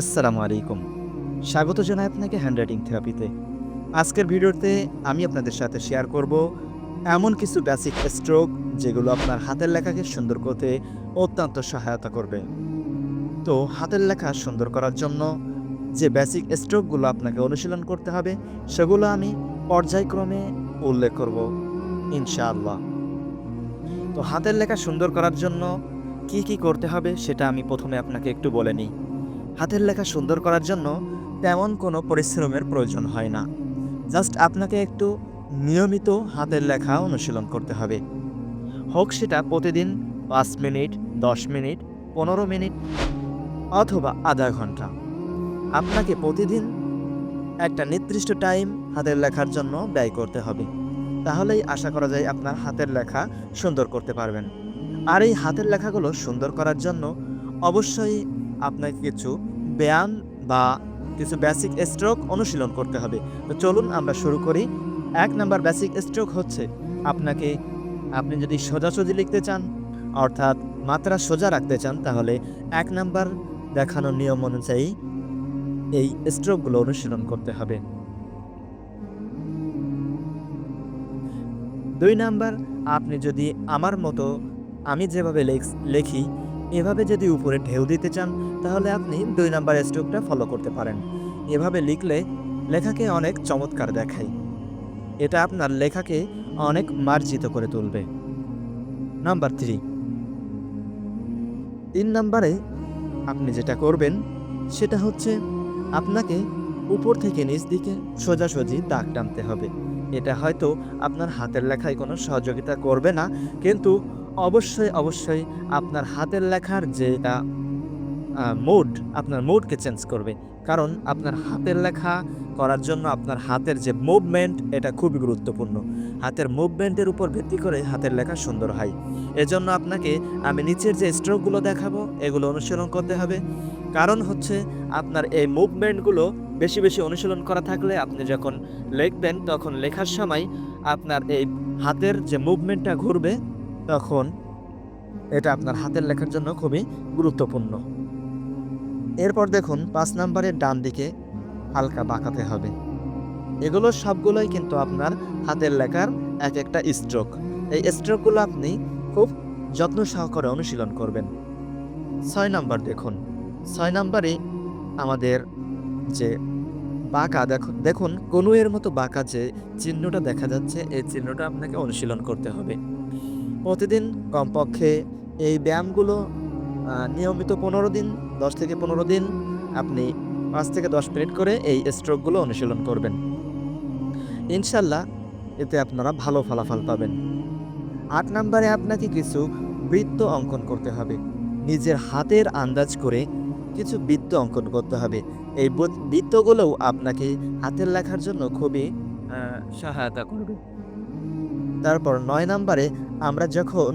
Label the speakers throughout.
Speaker 1: আসসালামু আলাইকুম। স্বাগত জানাই আপনাকে হ্যান্ডরাইটিং থেরাপিতে আজকের ভিডিওতে আমি আপনাদের সাথে শেয়ার করব এমন কিছু বেসিক স্ট্রোক যেগুলো আপনার হাতের লেখাকে সুন্দর করতে অত্যন্ত সহায়তা করবে। তো হাতের লেখা সুন্দর করার জন্য যে বেসিক স্ট্রোকগুলো আপনাকে অনুশীলন করতে হবে, সেগুলো আমি পর্যায়ক্রমে উল্লেখ করব, ইনশাআল্লাহ। তো হাতের লেখা সুন্দর করার জন্য কি কি করতে হবে সেটা আমি প্রথমে আপনাকে একটু বলে নিই। হাতের লেখা সুন্দর করার জন্য তেমন কোনো পরিশ্রমের প্রয়োজন হয় না। জাস্ট আপনাকে একটু নিয়মিত হাতের লেখা অনুশীলন করতে হবে। হোক সেটা প্রতিদিন পাঁচ মিনিট, দশ মিনিট, পনেরো মিনিট অথবা আধা ঘণ্টা। আপনাকে প্রতিদিন একটা নির্দিষ্ট টাইম হাতের লেখার জন্য ব্যয় করতে হবে। তাহলেই আশা করা যায় আপনার হাতের লেখা সুন্দর করতে পারবেন। আর এই হাতের লেখাগুলো সুন্দর করার জন্য অবশ্যই আপনাকে কিছু ব্যায়াম বা কিছু বেসিক স্ট্রোক অনুশীলন করতে হবে। তো চলুন আমরা শুরু করি। এক নাম্বার বেসিক স্ট্রোক হচ্ছে আপনাকে, আপনি যদি সোজাসুজি লিখতে চান, অর্থাৎ মাত্রা সোজা রাখতে চান, তাহলে এক নাম্বার দেখানো নিয়ম অনুযায়ী এই স্ট্রোকগুলো অনুশীলন করতে হবে। দুই নাম্বার, আপনি যদি আমার মতো আমি যেভাবে লেখি এভাবে যদি উপরে ঢেউ দিতে চান, তাহলে আপনি দুই নাম্বার স্ট্রোকটা ফলো করতে পারেন। এভাবে লিখলে লেখাকে অনেক চমৎকার দেখায়। এটা আপনার লেখাকে অনেক মার্জিত করে তুলবে। নাম্বার থ্রি তিন নাম্বারে আপনি যেটা করবেন, সেটা হচ্ছে আপনাকে উপর থেকে নিচ দিকে সোজাসুজি দাগ টানতে হবে। এটা হয়তো আপনার হাতের লেখায় কোনো সহযোগিতা করবে না, কিন্তু অবশ্যই অবশ্যই আপনার হাতের লেখার যেটা মুড আপনার মুডকে চেঞ্জ করবে। কারণ আপনার হাতের লেখা করার জন্য আপনার হাতের যে মুভমেন্ট এটা খুবই গুরুত্বপূর্ণ। হাতের মুভমেন্টের উপর ভিত্তি করে হাতের লেখা সুন্দর হয়। এজন্য আপনাকে আমি নিচের যে স্ট্রোকগুলো দেখাবো, এগুলো অনুশীলন করতে হবে। কারণ হচ্ছে আপনার এই মুভমেন্টগুলো বেশি বেশি অনুশীলন করা থাকলে আপনি যখন লিখবেন, তখন লেখার সময় আপনার এই হাতের যে মুভমেন্টটা ঘুরবে তখন এটা আপনার হাতের লেখার জন্য খুবই গুরুত্বপূর্ণ। এরপর দেখুন পাঁচ নম্বরের ডান দিকে হালকা বাঁকাতে হবে। এগুলো সবগুলোই কিন্তু আপনার হাতের লেখার এক একটা স্ট্রোক এই স্ট্রোকগুলো আপনি খুব যত্ন সহকারে অনুশীলন করবেন। ছয় নম্বর দেখুন। ছয় নম্বরে আমাদের যে বাঁকা দেখুন দেখুন কনুয়ের মতো বাঁকা যে চিহ্নটা দেখা যাচ্ছে, এই চিহ্নটা আপনাকে অনুশীলন করতে হবে। প্রতিদিন কমপক্ষে এই ব্যায়ামগুলো নিয়মিত পনেরো দিন, দশ থেকে পনেরো দিন আপনি পাঁচ থেকে দশ মিনিট করে এই স্ট্রোকগুলো অনুশীলন করবেন। ইনশাল্লাহ এতে আপনারা ভালো ফলাফল পাবেন। আট নম্বরে আপনাকে কিছু বৃত্ত অঙ্কন করতে হবে। নিজের হাতের আন্দাজ করে কিছু বৃত্ত অঙ্কন করতে হবে। এই বৃত্তগুলোও আপনাকে হাতের লেখার জন্য খুবই সহায়তা করবে। তারপর নয় নম্বরে আমরা যখন,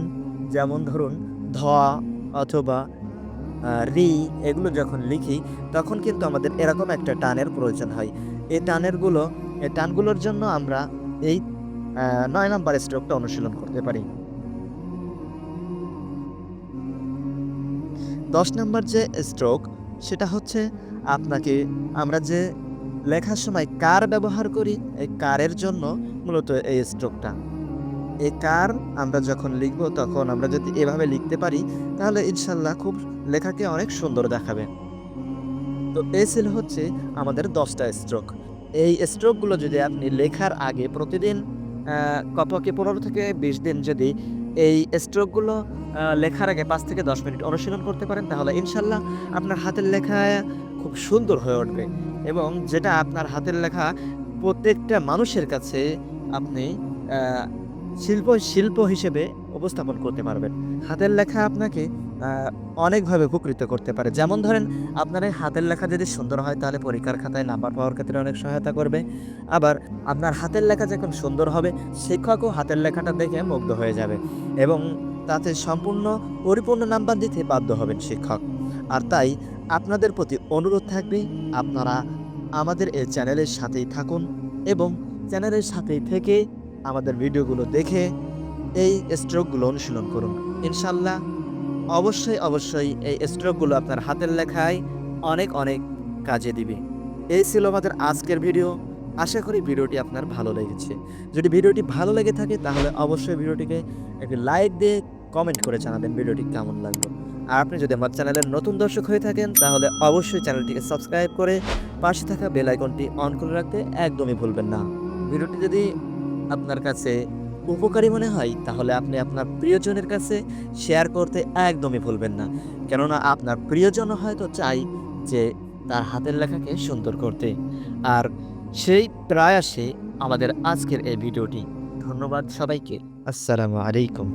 Speaker 1: যেমন ধরুন, ধোয়া অথবা রি এগুলো যখন লিখি, তখন কিন্তু আমাদের এরকম একটা টানের প্রয়োজন হয়। এই টানেরগুলো, এই টানগুলোর জন্য আমরা এই নয় নম্বর স্ট্রোকটা অনুশীলন করতে পারি। দশ নম্বর যে স্ট্রোক, সেটা হচ্ছে আপনাকে, আমরা যে লেখার সময় কার ব্যবহার করি, এই কারের জন্য মূলত এই স্ট্রোকটা। এই কার আমরা যখন লিখব, তখন আমরা যদি এভাবে লিখতে পারি, তাহলে ইনশাল্লাহ খুব লেখাকে অনেক সুন্দর দেখাবে। তো এই ছিল হচ্ছে আমাদের দশটা স্ট্রোক এই স্ট্রোকগুলো যদি আপনি লেখার আগে প্রতিদিন কপকে পনেরো থেকে বিশ দিন যদি এই স্ট্রোকগুলো লেখার আগে পাঁচ থেকে দশ মিনিট অনুশীলন করতে পারেন, তাহলে ইনশাল্লাহ আপনার হাতের লেখা খুব সুন্দর হয়ে উঠবে। এবং যেটা আপনার হাতের লেখা প্রত্যেকটা মানুষের কাছে আপনি শিল্প শিল্প হিসেবে উপস্থাপন করতে পারবেন। হাতের লেখা আপনাকে অনেকভাবে উপকৃত করতে পারে। যেমন ধরেন, আপনার এই হাতের লেখা যদি সুন্দর হয়, তাহলে পরীক্ষার খাতায় নাম্বার পাওয়ার ক্ষেত্রে অনেক সহায়তা করবে। আবার আপনার হাতের লেখা যখন সুন্দর হবে, শিক্ষকও হাতের লেখাটা দেখে মুগ্ধ হয়ে যাবে এবং তাতে সম্পূর্ণ পরিপূর্ণ নাম্বার দিতে বাধ্য হবেন শিক্ষক। আর তাই আপনাদের প্রতি অনুরোধ থাকবে, আপনারা আমাদের এই চ্যানেলের সাথেই থাকুন এবং চ্যানেলের সাথেই থেকে আমাদের ভিডিওগুলো দেখে এই স্ট্রোকগুলো অনুশীলন করুন। ইনশাল্লাহ অবশ্যই অবশ্যই এই স্ট্রোকগুলো আপনার হাতের লেখায় অনেক অনেক কাজে দিবে। এই ছিল আমাদের আজকের ভিডিও। আশা করি ভিডিওটি আপনার ভালো লেগেছে। যদি ভিডিওটি ভালো লেগে থাকে তাহলে অবশ্যই ভিডিওটিকে একটি লাইক দিয়ে কমেন্ট করে জানাবেন ভিডিওটি কেমন লাগল। আর আপনি যদি আমার চ্যানেলের নতুন দর্শক হয়ে থাকেন তাহলে অবশ্যই চ্যানেলটিকে সাবস্ক্রাইব করে পাশে থাকা বেল আইকনটি অন করে রাখতে একদমই ভুলবেন না। ভিডিওটি যদি আপনার কাছে উপকারী মনে হয়, তাহলে আপনি আপনার প্রিয়জনের কাছে শেয়ার করতে একদমই ভুলবেন না। কেননা আপনার প্রিয়জন হয়তো চাই যে তার হাতের লেখাকে সুন্দর করতে। আর সেই প্রয়াসে আমাদের আজকের এই ভিডিওটি। ধন্যবাদ সবাইকে। আসসালামু আলাইকুম।